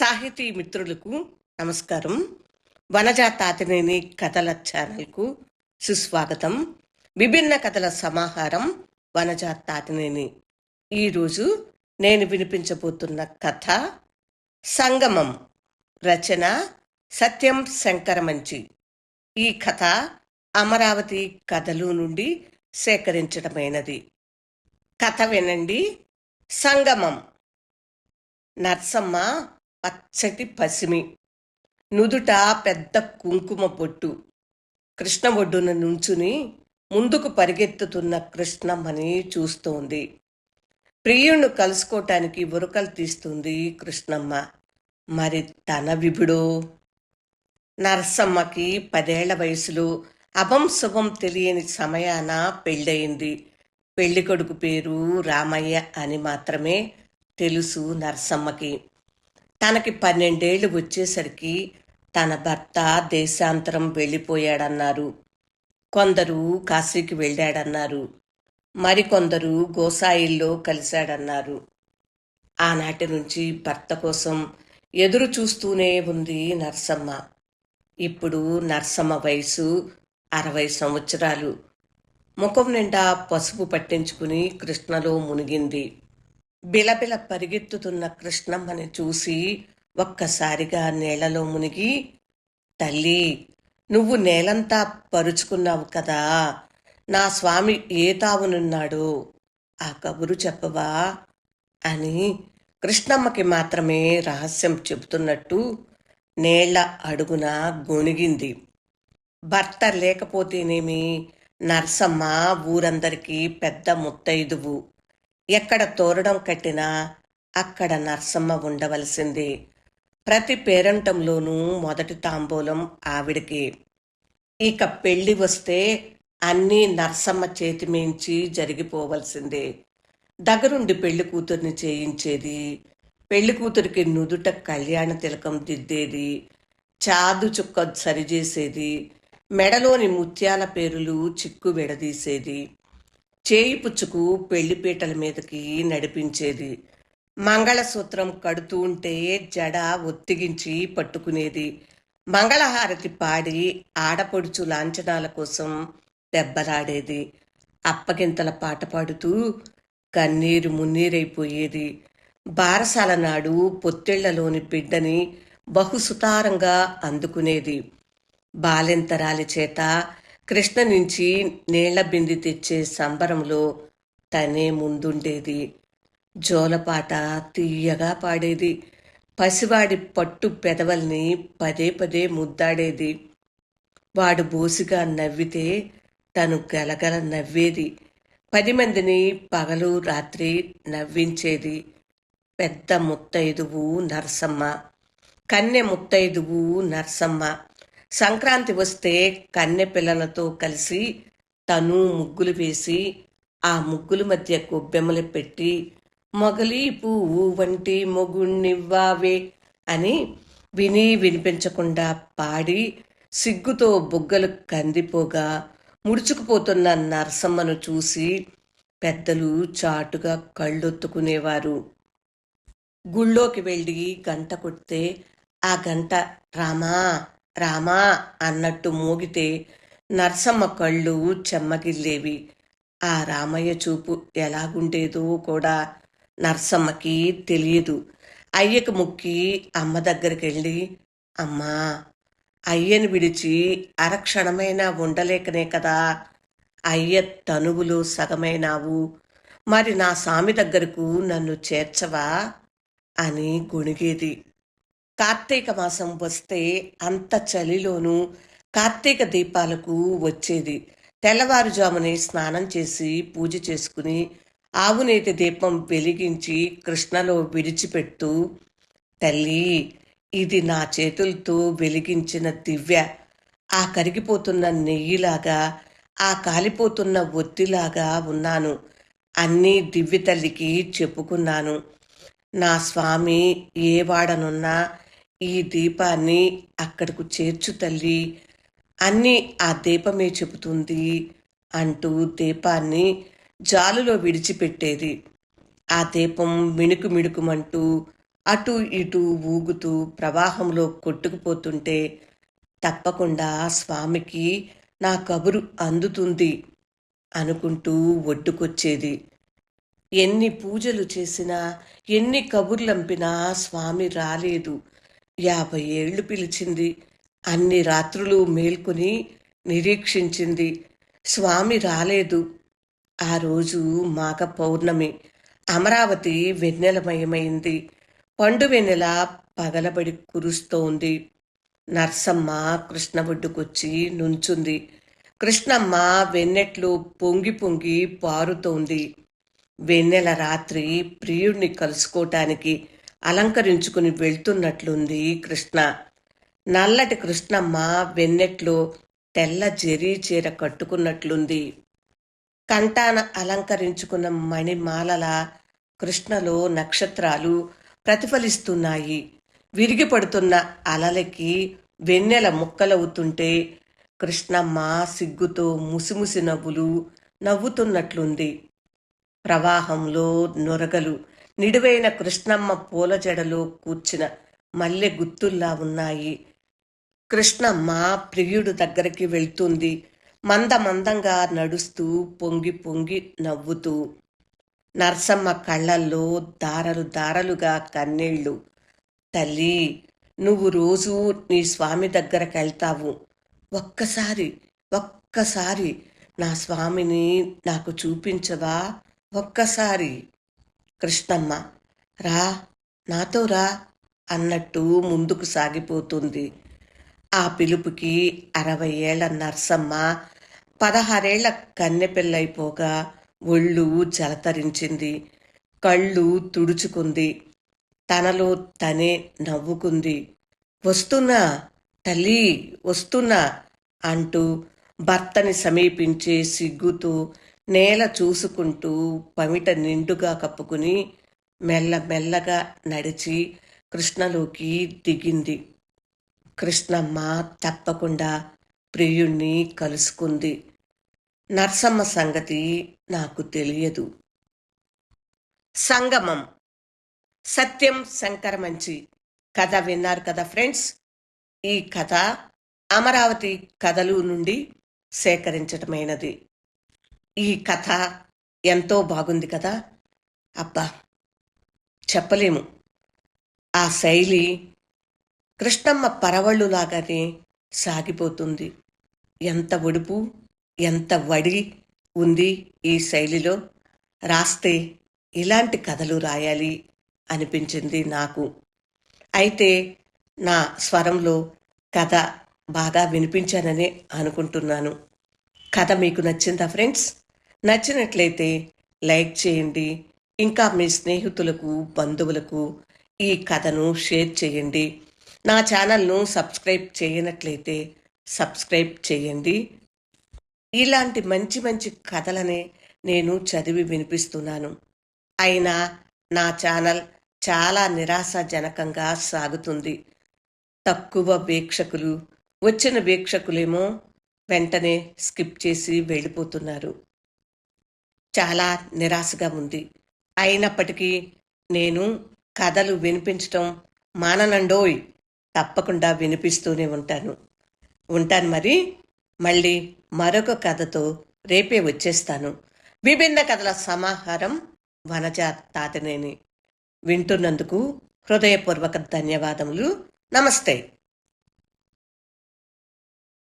సాహితీ మిత్రులకు నమస్కారం. వనజాతాతినేని కథల ఛానల్కు సుస్వాగతం. విభిన్న కథల సమాహారం వనజాతాతినేని. ఈరోజు నేను వినిపించబోతున్న కథ సంగమం రచన సత్యం శంకరమంచి. ఈ కథ అమరావతి కథలు నుండి సేకరించడమైనది. కథ వినండి. సంగమం. నర్సమ్మ పచ్చటి పసిమి నుదుట పెద్ద కుంకుమ పొట్టు. కృష్ణ ఒడ్డున నుంచుని ముందుకు పరిగెత్తుతున్న కృష్ణమ్మని చూస్తోంది. ప్రియుణ్ణి కలుసుకోవటానికి ఉరకలు తీస్తుంది కృష్ణమ్మ. మరి తన విభుడో? నరసమ్మకి పదేళ్ళ వయసులో అభం శుభం తెలియని సమయాన పెళ్ళయింది. పెళ్ళి కొడుకు పేరు రామయ్య అని మాత్రమే తెలుసు నరసమ్మకి. తనకి పన్నెండేళ్ళు వచ్చేసరికి తన భర్త దేశాంతరం వెళ్ళిపోయాడన్నారు. కొందరు కాశీకి వెళ్ళాడన్నారు. మరికొందరు గోసాయిల్లో కలిశాడన్నారు. ఆనాటి నుంచి భర్త కోసం ఎదురు చూస్తూనే ఉంది నర్సమ్మ. ఇప్పుడు నర్సమ్మ వయసు అరవై సంవత్సరాలు. ముఖం నిండా పసుపు పట్టించుకుని కృష్ణలో మునిగింది. బిలబిల పరిగెత్తుతున్న కృష్ణమ్మని చూసి ఒక్కసారిగా నేలలో మునిగి తల్లి నువ్వు నేలంతా పరుచుకున్నావు కదా నా స్వామి ఏ తావునున్నాడు? ఆ కబురు చెప్పవా అని కృష్ణమ్మకి మాత్రమే రహస్యం చెబుతున్నట్టు నేళ్ళ అడుగున గొణిగింది. భర్త లేకపోతేనేమి నర్సమ్మ ఊరందరికీ పెద్ద ముత్తైదువు. ఎక్కడ తోరడం కట్టినా అక్కడ నర్సమ్మ ఉండవలసింది. ప్రతి పేరంటంలోనూ మొదటి తాంబూలం ఆవిడకి. ఇక పెళ్ళి వస్తే అన్నీ నర్సమ్మ చేతి మించి జరిగిపోవలసిందే. దగ్గరుండి పెళ్ళి కూతుర్ని చేయించేది పెళ్ళి కూతురికి నుదుట కళ్యాణ తిలకం దిద్దేది చాదు చుక్క సరిచేసేది మెడలోని ముత్యాల పేరులు చిక్కు విడదీసేది. చేయిపుచ్చుకు పెళ్ళిపీటల మీదకి నడిపించేది. మంగళసూత్రం కడుతూ ఉంటే జడ ఒత్తిగించి పట్టుకునేది. మంగళహారతి పాడి ఆడపడుచు లాంఛనాల కోసం దెబ్బలాడేది. అప్పగింతల పాట పాడుతూ కన్నీరు మున్నీరైపోయేది. బారసాల నాడు పొత్తిళ్ళలోని బిడ్డని బహుసుతారంగా అందుకునేది. బాలెంతరాలి చేత కృష్ణ నుంచి నీళ్ళ బింది తెచ్చే సంబరంలో తనే ముందుండేది. జోలపాట తీయగా పాడేది. పసివాడి పట్టు పెదవల్ని పదే పదే ముద్దాడేది. వాడు బోసిగా నవ్వితే తను గలగల నవ్వేది. పది మందిని పగలు రాత్రి నవ్వించేది. పెద్ద ముత్తైదువు నరసమ్మ. కన్నె ముత్తైదువు నరసమ్మ. సంక్రాంతి వస్తే కన్నె పిల్లలతో కలిసి తను ముగ్గులు వేసి ఆ ముగ్గుల మధ్య గొబ్బెమ్మలు పెట్టి మొగలి పువ్వు వంటి మొగుణ్ణివ్వావే అని విని వినిపించకుండా పాడి సిగ్గుతో బుగ్గలు కందిపోగా ముడుచుకుపోతున్న నరసమ్మను చూసి పెద్దలు చాటుగా కళ్ళొత్తుకునేవారు. గుళ్ళోకి వెళ్ళి గంట కొడితే ఆ గంట రామా రామా అన్నట్టు మోగితే నర్సమ్మ కళ్ళు చెమ్మగిల్లేవి. ఆ రామయ్య చూపు ఎలాగుండేదో కూడా నర్సమ్మకి తెలియదు. అయ్యకు ముక్కి అమ్మ దగ్గరికి వెళ్ళి అమ్మా అయ్యను విడిచి అరక్షణమైనా ఉండలేకనే కదా. అయ్య తనువులు సగమైనావు. మరి నా స్వామి దగ్గరకు నన్ను చేర్చవా? అని గొణిగేది. కార్తీక మాసం వస్తే అంత చలిలోనూ కార్తీక దీపాలకు వచ్చేది. తెల్లవారుజామునే స్నానం చేసి పూజ చేసుకుని ఆవునేతి దీపం వెలిగించి కృష్ణలో విడిచిపెడుతూ తల్లి ఇది నా చేతులతో వెలిగించిన దివ్య. ఆ కరిగిపోతున్న నెయ్యిలాగా ఆ కాలిపోతున్న ఒత్తిలాగా ఉన్నాను. అన్నీ దివ్య తల్లికి చెప్పుకున్నాను. నా స్వామి ఏ వాడనున్నా ఈ దీపాన్ని అక్కడకు చేర్చు తల్లి. అన్నీ ఆ దీపమే చెబుతుంది అంటూ దీపాన్ని జాలులో విడిచిపెట్టేది. ఆ దీపం మిణుకు మిణుకుమంటూ అటు ఇటు ఊగుతూ ప్రవాహంలో కొట్టుకుపోతుంటే తప్పకుండా స్వామికి నా కబురు అందుతుంది అనుకుంటూ ఒడ్డుకొచ్చేది. ఎన్ని పూజలు చేసినా ఎన్ని కబుర్లంపినా స్వామి రాలేదు. యాభై ఏళ్ళు పిలిచింది. అన్ని రాత్రులు మేల్కొని నిరీక్షించింది. స్వామి రాలేదు. ఆ రోజు మాఘ పౌర్ణమి. అమరావతి వెన్నెలమయమైంది. పండు వెన్నెల పగలబడి కురుస్తోంది. నర్సమ్మ కృష్ణ ఒడ్డుకొచ్చి నుంచుంది. కృష్ణమ్మ వెన్నెట్లు పొంగి పొంగి పారుతోంది. వెన్నెల రాత్రి ప్రియుణ్ణి కలుసుకోటానికి అలంకరించుకుని వెళ్తున్నట్లుంది కృష్ణ. నల్లటి కృష్ణమ్మ వెన్నెట్లో తెల్ల జరీ చీర కట్టుకున్నట్లుంది. కంటాన అలంకరించుకున్న మణిమాలల కృష్ణలో నక్షత్రాలు ప్రతిఫలిస్తున్నాయి. విరిగిపడుతున్న అలలకి వెన్నెల ముక్కలవుతుంటే కృష్ణమ్మ సిగ్గుతో ముసిముసి నవ్వులు నవ్వుతున్నట్లుంది. ప్రవాహంలో నొరగలు నిడువైన కృష్ణమ్మ పూల జడలో కూర్చిన మల్లె గుత్తుల్లా ఉన్నాయి. కృష్ణమ్మ ప్రియుడు దగ్గరికి వెళ్తుంది. మంద మందంగా నడుస్తూ పొంగి పొంగి నవ్వుతూ. నర్సమ్మ కళ్ళల్లో దారలు దారలుగా కన్నీళ్ళు తల్లి నువ్వు రోజూ నీ స్వామి దగ్గరకు వెళ్తావు. ఒక్కసారి ఒక్కసారి నా స్వామిని నాకు చూపించవా? ఒక్కసారి. కృష్ణమ్మ. రా నాతో రా అన్నట్టు ముందుకు సాగిపోతుంది. ఆ పిలుపుకి అరవై ఏళ్ళ నర్సమ్మ పదహారేళ్ళ కన్నెపిల్లైపోగా ఒళ్ళు జలతరించింది. కళ్ళు తుడుచుకుంది. తనలో తనే నవ్వుకుంది. వస్తున్నా తల్లి వస్తున్నా అంటూ భర్తని సమీపించే సిగ్గుతో నేల చూసుకుంటూ పమిట నిండుగా కప్పుకుని మెల్లమెల్లగా నడిచి కృష్ణలోకి దిగింది. కృష్ణమ్మ తప్పకుండా ప్రియుణ్ణి కలుసుకుంది. నర్సమ్మ సంగతి నాకు తెలియదు. సంగమం. సత్యం శంకర మంచి. కథ విన్నారు కదా ఫ్రెండ్స్? ఈ కథ అమరావతి కథలు నుండి సేకరించటమైనది. ఈ కథ ఎంతో బాగుంది కదా? అబ్బా చెప్పలేము. ఆ శైలి కృష్ణమ్మ పరవళ్ళులాగానే సాగిపోతుంది. ఎంత ఒడుపు ఎంత వడి ఉంది ఈ శైలిలో? రాస్తే ఇలాంటి కథలు రాయాలి అనిపించింది నాకు. అయితే నా స్వరంలో కథ బాగా వినిపించాననే అనుకుంటున్నాను. కథ మీకు నచ్చిందా ఫ్రెండ్స్? నచ్చినట్లయితే లైక్ చేయండి. ఇంకా మీ స్నేహితులకు బంధువులకు ఈ కథను షేర్ చేయండి. నా ఛానల్ను సబ్స్క్రైబ్ చేయనట్లయితే సబ్స్క్రైబ్ చేయండి. ఇలాంటి మంచి మంచి కథలనే నేను చదివి వినిపిస్తున్నాను. అయినా నా ఛానల్ చాలా నిరాశాజనకంగా సాగుతుంది. తక్కువ వీక్షకులు వచ్చిన వీక్షకులేమో వెంటనే స్కిప్ చేసి వెళ్ళిపోతున్నారు. చాలా నిరాశగా ఉంది. అయినప్పటికీ నేను కథలు వినిపించటం మాననండోయ్. తప్పకుండా వినిపిస్తూనే ఉంటాను. ఉంటాను మరి. మళ్ళీ మరొక కథతో రేపే వచ్చేస్తాను. విభిన్న కథల సమాహారం వనజ తాతనేని. వింటున్నందుకు హృదయపూర్వక ధన్యవాదములు. నమస్తే.